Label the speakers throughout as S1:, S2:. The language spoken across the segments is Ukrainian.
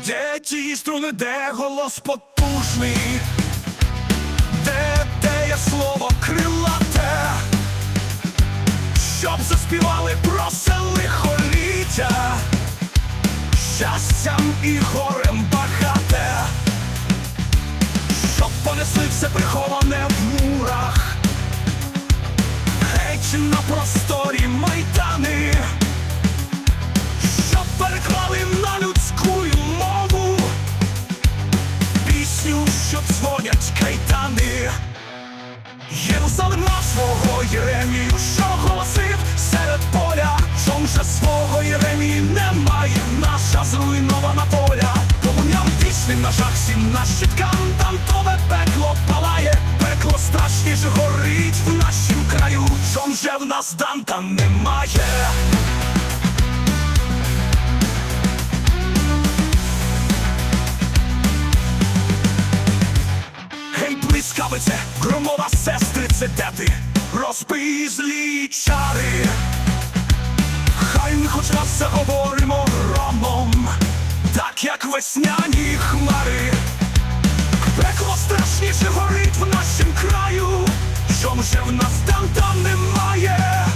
S1: Де ті струни, де голос потужний, де те є слово крилате, щоб заспівали про сели холіття, щастям і горем багате, щоб понесли все приховане в мурах, геть на просторі Єремію, що голосив серед поля, Чом же свого Єремії немає, наша зруйнована поля. Полум'ям вічним на жах всім на щиткам, там тове пекло палає, пекло страшніше горить в нашім краю, Чом же в нас данта немає. Гей, блискавице, громова сестрице, де ти? Розбий злі чари. Хай ми хоч раз заговоримо громом, так як весняні хмари. Пекло страшніше горить в нашім краю, Чом же в нас там там немає.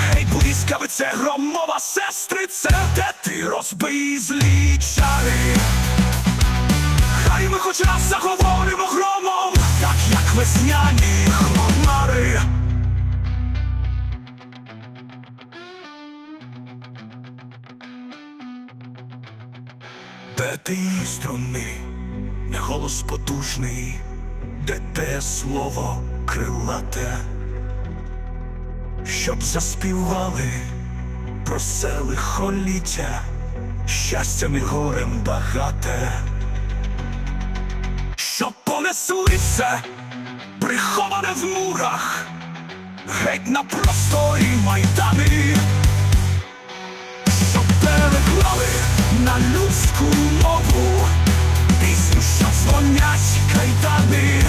S1: Гей, блискавице, громова сестрице, де ти розбий злі чари. Хай ми хоч раз заговоримо громом, так як весняні Де ти струни, не голос потужний, де те слово крилате, щоб заспівали про сели холіття, щастям і горем багате. Що понеслися, приховане в мурах, геть на просторі людську мову. Пісню, що дзвонять кайдани.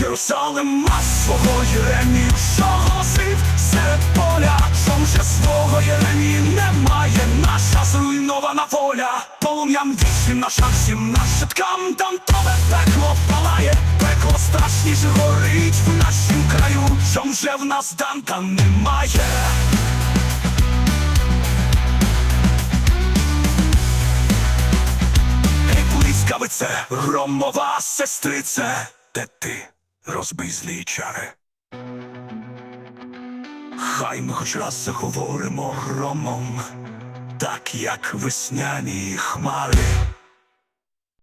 S1: Єрусалим свого Єремію, що голосив серед поля, Чом же свого Єремії немає, наша зруйнована воля, полум'ям вічним на шаг всім нащадкам, там тове пекло палає, пекло страшніше горить в нашім краю, Чом же в нас данка немає. Блискавице, громова сестрице, де ти розбий злі чари. Хай ми хоч раз заговоримо громом, так як весняні хмари.